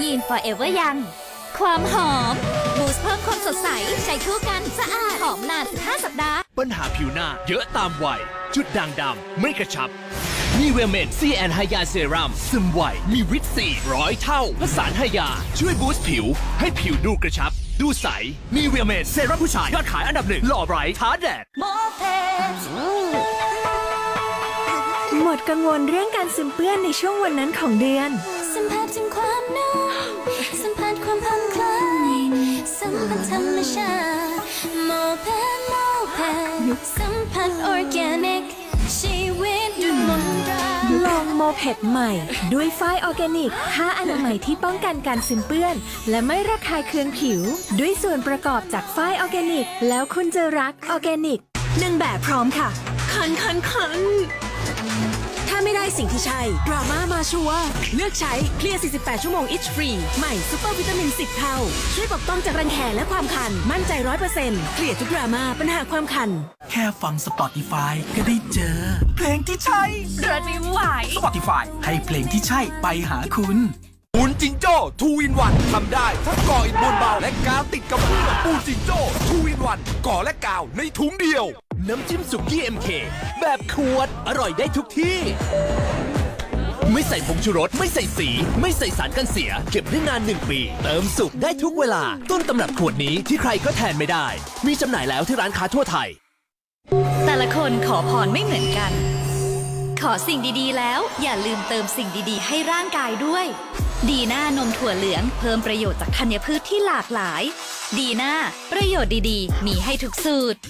ยีน forever ยัง ความหอม บูสต์เพิ่มความสดใส ใช้คู่กันสะอาด หอมนาน15สัปดาห์ ปัญหาผิวหน้าเยอะตามวัย จุดด่างดำไม่กระชับ มีเวลเมนซีแอนไฮยาเซรั่มซึมไวมีวิตซีร้อยเท่าผสานไฮยา ช่วยบูสต์ผิว ให้ผิวดูกระชับ ดูใส มีเวลเมนเซรั่มผู้ชายยอดขายอันดับหนึ่งหล่อไบรท์ท้าแดดหม ดกังวลเรื่องการซึมเปื้อนในช่วงวันนั้นของเดือน สัมผัสถึงความนุ่มสัมผัสความผ่อนคลายสัมผัสธรรมชาติโมเพนโมเพนสัมผัสออร์แกนิกชีวิตดูมนตราลองโมเพดใหม่ ด้วยฝ้ายออร์แกนิกผ้าอนามัยที่ป้องกันการซึมเปื้อน และไม่ระคายเคืองผิว ด้วยส่วนประกอบจากฝ้ายออร์แกนิก แล้วคุณจะรักออร์แกนิกหนึ่งแบบพร้อมค่ะ คันคันคันถ้าไม่ได้ สิ่งที่ใช่ดราม่ามาชัวร์เลือกใช้เคลียร์ 48 ชั่วโมง itch free ใหม่ซูเปอร์วิตามิน 10 เท่า ช่วยปกป้องจากรังแคและความคัน มั่นใจ 100%เคลียร์ทุกดราม่าปัญหาความคัน แค่ฟัง Spotify ก็ได้เจอ เพลงที่ใช่รถไม่ไหว Spotify ให้เพลงที่ใช่ไปหาคุณปูนจิงโจ้ทูอินวันทำได้ทั้งก่ออิฐบนเบาและกาวติดกับเพื่อปูนจิงโจ้ทูอินวันก่อและกาวในถุงเดียว น้ำจิ้มสุกี้ MK แบบขวดอร่อยได้ทุกที่ ไม่ใส่ผงชูรส ไม่ใส่สี ไม่ใส่สารกันเสีย เก็บได้นานหนึ่งปี เติมสุกได้ทุกเวลา ต้นตำรับขวดนี้ที่ใครก็แทนไม่ได้ มีจำหน่ายแล้วที่ร้านค้าทั่วไทย แต่ละคนขอพรไม่เหมือนกัน ขอสิ่งดีๆ แล้วอย่าลืมเติมสิ่งดีๆ ให้ร่างกายด้วย ดีน่านมถั่วเหลืองเพิ่มประโยชน์จากธัญพืชที่หลากหลาย ดีน่าประโยชน์ดีๆ มีให้ทุกสูตร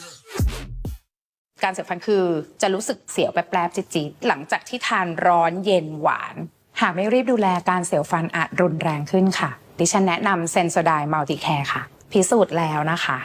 การเสียวฟันคือจะรู้สึกเสียวแป๊บๆจี๊ดๆหลังจากที่ทานร้อนเย็นหวาน หากไม่รีบดูแลการเสียวฟันอาจรุนแรงขึ้นค่ะ ดิฉันแนะนำเซนโซไดมัลติแคร์ค่ะ พิสูจน์แล้วนะคะ